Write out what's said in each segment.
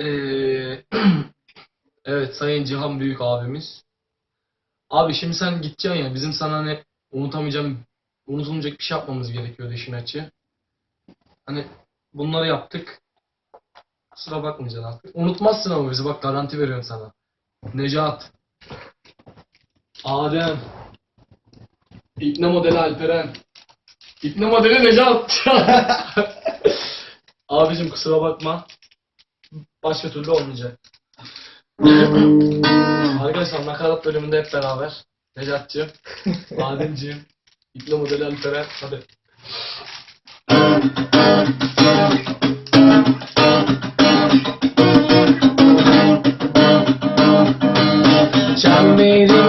Ee, evet Sayın Cihan Büyük abimiz. Abi şimdi sen gideceksin ya bizim sana hani unutamayacağım, unutulmayacak bir şey yapmamız gerekiyordu işin açığı. Hani bunları yaptık. Kusura bakmayacaksın artık. Unutmazsın ama bizi bak garanti veriyorum sana. Necat. Adem. İbne modeli Alperen. İbne modeli Necat. Abicim kusura bakma. Başka türlü olmayacak. Arkadaşlar nakarat bölümünde hep beraber. Necat'cığım, Adem'ciğim, İbne modeli Alperen. Hadi. Çemberimde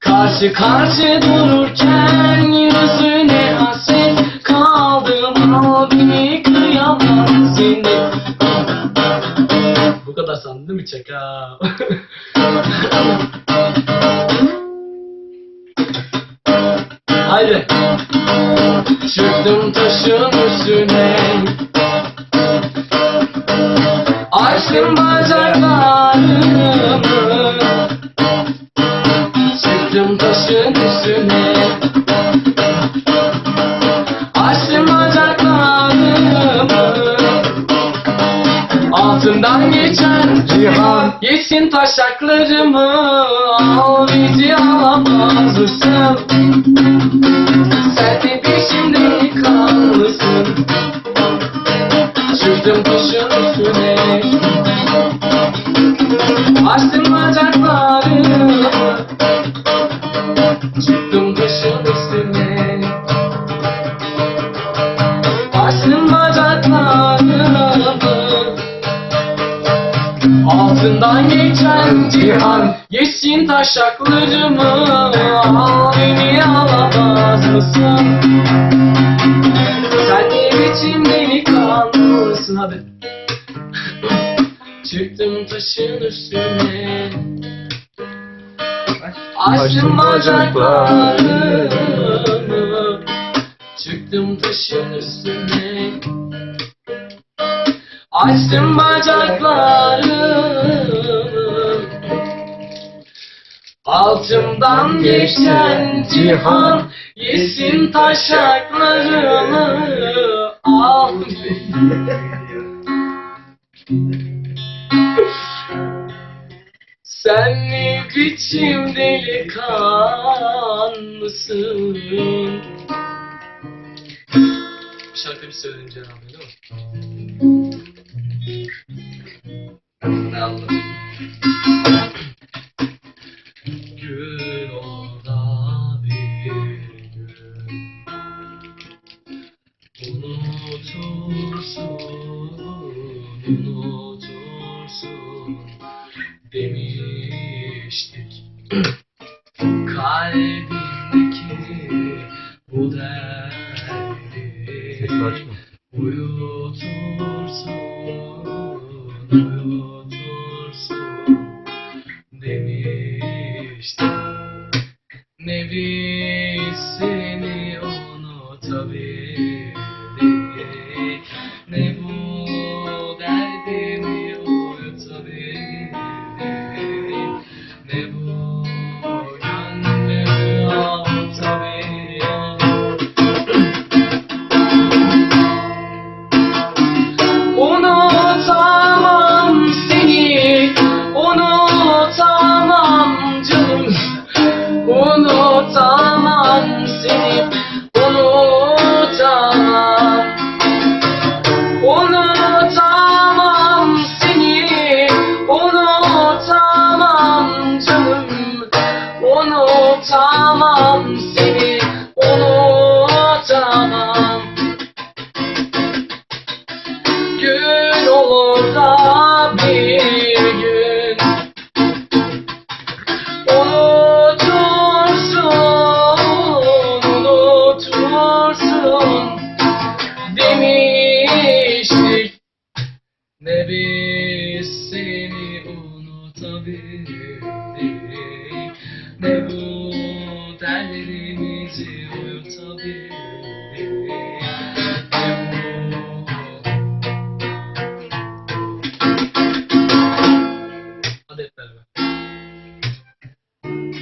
Karşı karşı dururken yüzüne hasret kaldım Al beni kıyamam seni Bu kadar sandın değil mi? Geçen cihan Yesin taşaklarımı. Al bizi alamaz mısın? Sen de peşimde kalmışsın. Çıktım kuşun üstüne. Açtım bacaklarımı Altından geçen cihan Yeşil taşaklarımı Al beni alamaz mısın? Sen ne biçim delikanlısın hadi. Çıktım taşın üstüne. Açtım bacaklarımı Çıktım taşın üstüne. Açtım bacaklarımı Altımdan geçen cihan Yesin taşaklarımı Al Sen ne biçim delikanlısın şarkı bir söyledim Cenab-ı değil mi? Ne anladım? Oh,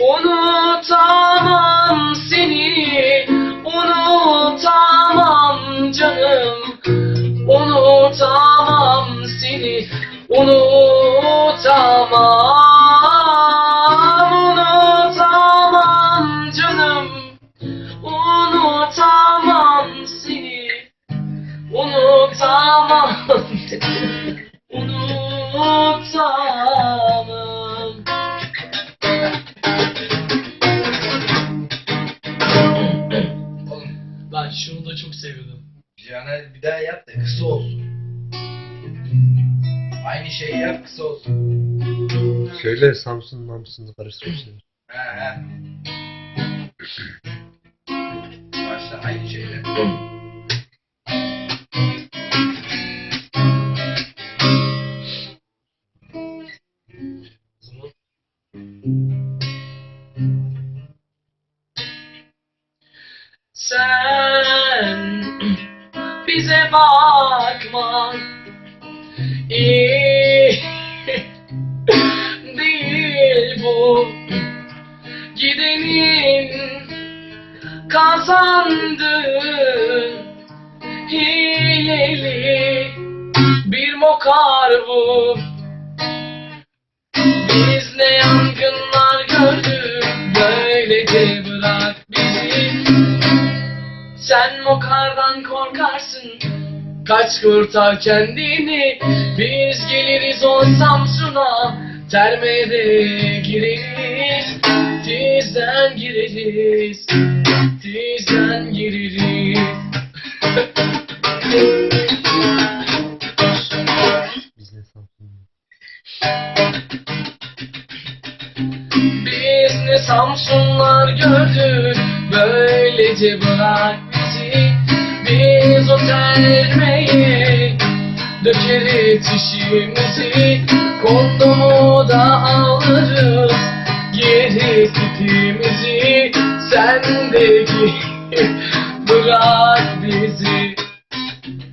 Unutamam Caner bir daha yap da kısa olsun. Aynı şeyi yap kısa olsun. Şöyle Samsun Mamsun'u karıştırmışlar. He he. Başla aynı şeyle. Bir mokar bu. Biz ne yangınlar gördük Böylece bırak bizi. Sen mokardan korkarsın Kaç kurtar kendini. Biz geliriz o Samsun'a Termede gireriz. Tizden gireriz Tizden gireriz Samsunlar gördük Böylece bırak bizi. Biz o termeyi Dökeriz işimizi. Kondomu da alırız Geri tipimizi Sendeki Bırak bizi.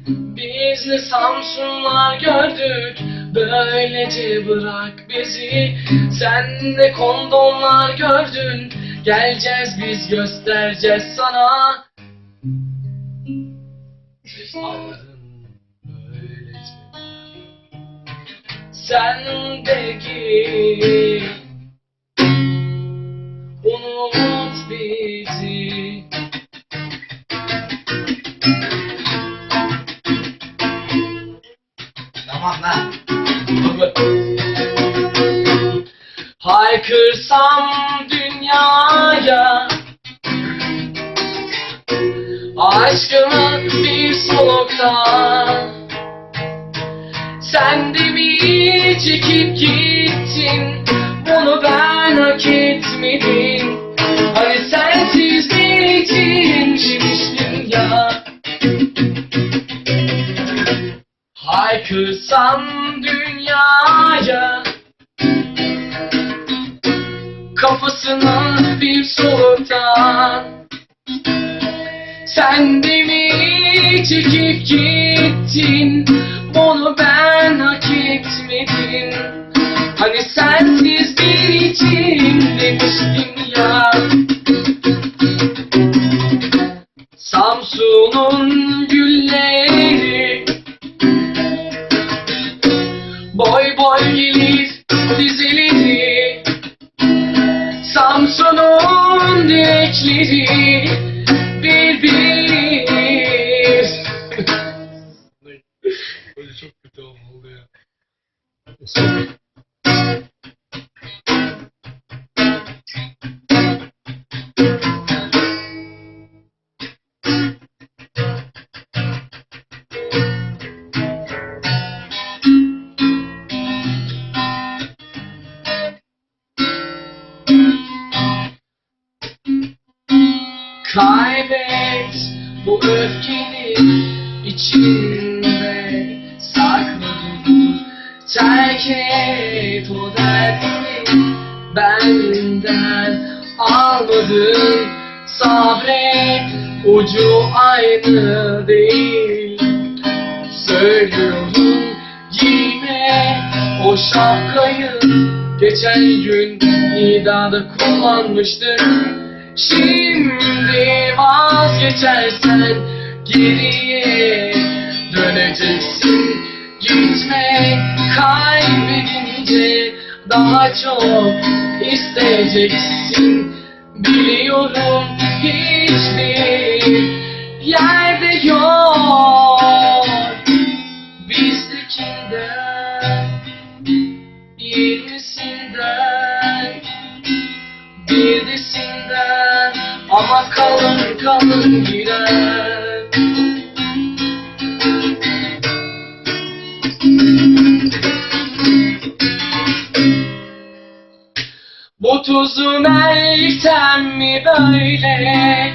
Biz ne Samsunlar gördük Böylece bırak bizi. Sen ne kondomlar gördün. Geleceğiz biz göstereceğiz sana. Aldın böylece Sen de git. Unut bizi Haykırsam dünyaya Aşkımı bir solukta Sen de mi çekip gittin? Bunu ben hak etmedim. Hani sensiz bir için demiştin ya Haykırsam dünyaya Kafasına bir soluktan Sen de mi çekip gittin? Onu ben hak etmedim. Hani sensiz Terk et o dertleri benden almadın Sabret ucu aynı değil. Söylüyorum yine o şapkayı. Geçen gün idada kullanmıştım Şimdi vazgeçersen geriye döneceksin kaybedince daha çok isteyeceksin. Biliyorum hiçbir yerde yok. Bizdekinden Yirmisinden Birdesinden Ama kalın kalın girer Bu tuzu meltem mi böyle?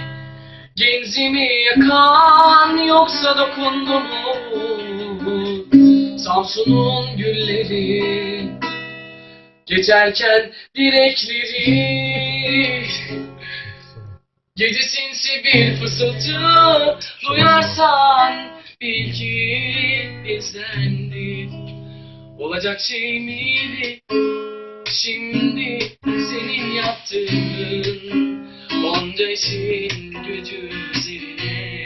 Genzimi yakan yoksa dokundu mu? Samsun'un gülleri Geçerken direkleri. Gece sinsi bir fısıltı Duyarsan bil ki bizdendi Olacak şey miydi Şimdi senin yaptığın Onca işin gücü üzerine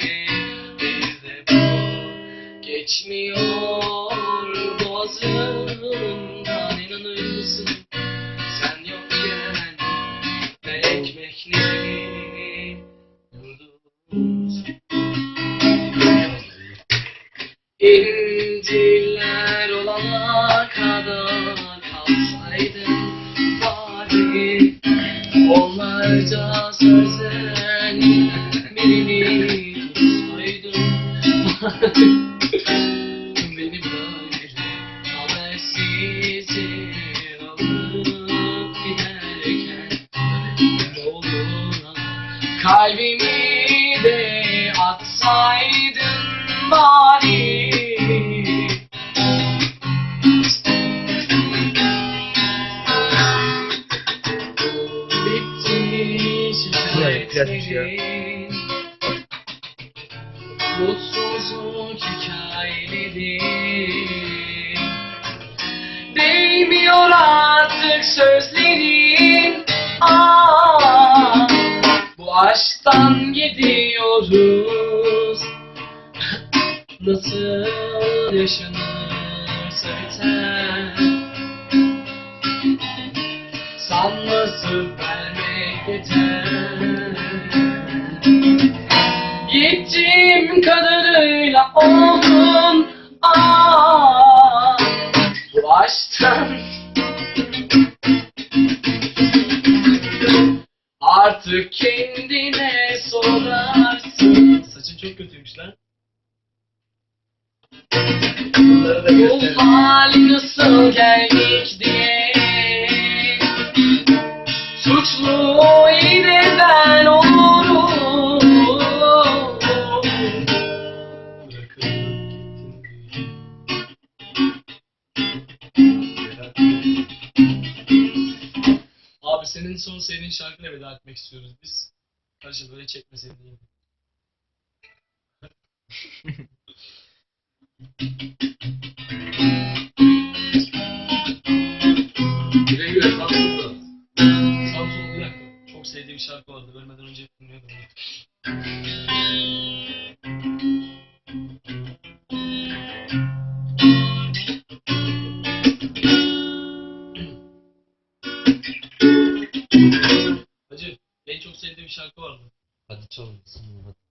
Bir de bu geçmiyor. Boğazımdan inanır mısın Sen yokken ne ekmek ne yıldız Onlarca sözden birini tutsaydın. Beni böyle habersizce alıp giderken Ne olur kalbimi şikayetlerin Mutsuzluk hikayeleri Değmiyor artık sözlerin. Aa, Bu aşktan gidiyoruz. Nasıl yaşanır kadarıyla oldun. Aa, Bu aşktan Artık kendine sorarsın. Saçın çok kötüymüş lan. Bu hali nasıl geldik diye. Suçlu yine ben olurum senin son sevdiğin şarkıyla veda etmek istiyoruz biz. Kardeşim böyle çekmeseydin iyiydi. Güle güle Samsun'da. Samsun bir dakika. Çok sevdiğim şarkı vardı. Ölmeden önce dinliyordum. Hacı en çok sevdiğim şarkı vardı. Hadi çalın. Hadi.